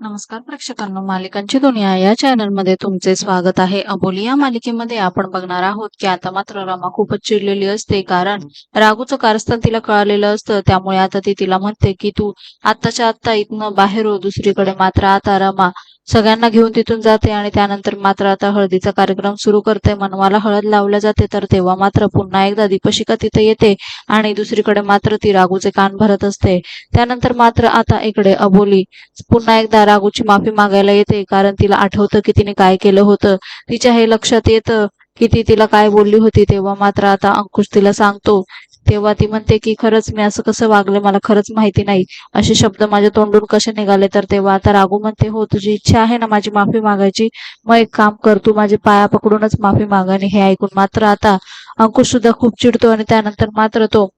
नमस्कार प्रेक्षकांनो मालिकांची दुनिया या चॅनलमध्ये तुमचे स्वागत आहे. अबोली या मालिकेमध्ये आपण बघणार आहोत की आता मात्र रमा खूपच चिडलेली असते कारण राघूचं कारस्थान तिला कळालेलं असतं. त्यामुळे आता ती तिला म्हणते की तू आत्ताच्या आत्ता इथनं बाहेर हो दुसरीकडे मात्र आता रमा. सगळ्यांना घेऊन तिथून जाते आणि त्यानंतर मात्र आता हळदीचा कार्यक्रम सुरू करते. मनवाला हळद लावल्या जाते तर तेव्हा मात्र पुन्हा एकदा दीपशिका तिथे येते आणि दुसरीकडे मात्र ती राघूचे कान भरत असते. त्यानंतर मात्र आता इकडे अबोली पुन्हा एकदा राघूची माफी मागायला येते कारण तिला आठवतं की तिने काय केलं होतं. तिच्या हे लक्षात येतं की ती तिला काय बोलली होती तेव्हा मात्र आता अंकुश तिला सांगतो तेव्हा ती म्हणते की खरंच मी असं कसं वागले? मला खरंच माहिती नाही. असे शब्द माझ्या तोंडून कसे निघाले? तर तेव्हा आता राघू म्हणते हो तुझी इच्छा आहे ना माझी माफी मागायची? मग एक काम कर तू माझे पाया पकडूनच माफी माग हे ऐकून मात्र आता अंकुश सुद्धा खूप चिडतो आणि त्यानंतर मात्र तो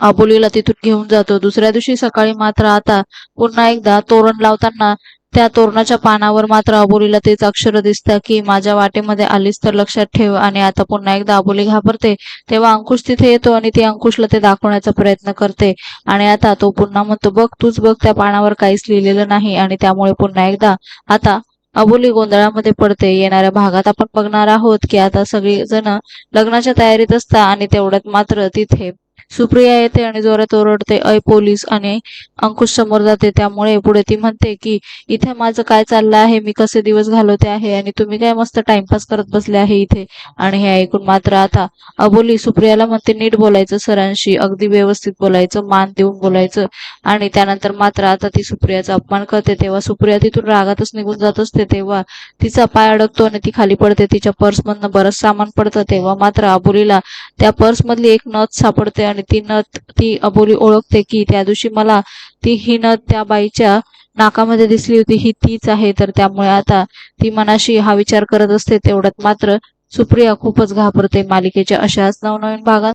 अबोलीला तिथून घेऊन जातो. दुसऱ्या दिवशी सकाळी मात्र आता पुन्हा एकदा तोरण लावताना त्या तोरणाच्या पानावर मात्र अबोलीला तेच अक्षर दिसतं की माझ्या वाटेमध्ये आलीस तर लक्षात ठेव आणि आता पुन्हा एकदा अबोली घाबरते तेव्हा अंकुश तिथे येतो आणि ती अंकुशला ते दाखवण्याचा प्रयत्न करते. आणि आता तो पुन्हा म्हणतो बघ तूच बघ त्या पानावर काहीच लिहिलेलं नाही आणि त्यामुळे पुन्हा एकदा आता अबोली गोंधळामध्ये पडते. येणाऱ्या भागात आपण बघणार आहोत की आता सगळी जण लग्नाच्या तयारीत असतात आणि तेवढ्यात मात्र तिथे सुप्रिया येते आणि जोरात ओरडते अय पोलीस! आणि अंकुश समोर जाते. त्यामुळे पुढे ती म्हणते की इथे माझं काय चाललं आहे? मी कसे दिवस घालवते आहे? आणि तुम्ही काय मस्त टाइमपास करत बसले आहे इथे? आणि हे ऐकून मात्र आता अबोली सुप्रियाला म्हणते नीट बोलायचं सरांशी. अगदी व्यवस्थित बोलायचं मान देऊन बोलायचं. आणि त्यानंतर मात्र आता ती सुप्रियाचा अपमान करते. तेव्हा सुप्रिया तिथून रागातच निघून जात असते. तेव्हा तिचा पाय अडकतो आणि ती खाली पडते. तिच्या पर्समधनं बरंच सामान पडतं. तेव्हा मात्र अबोलीला त्या पर्स मधली एक नथ सापडते आणि ती नथ ती अबोली ओळखते की त्या दिवशी मला ती ही नथ त्या बाईच्या नाकामध्ये दिसली होती ही तीच आहे. तर त्यामुळे आता ती मनाशी हा विचार करत असते. तेवढ्यात मात्र सुप्रिया खूपच घाबरते मालिकेच्या अशाच नवनवीन भागात.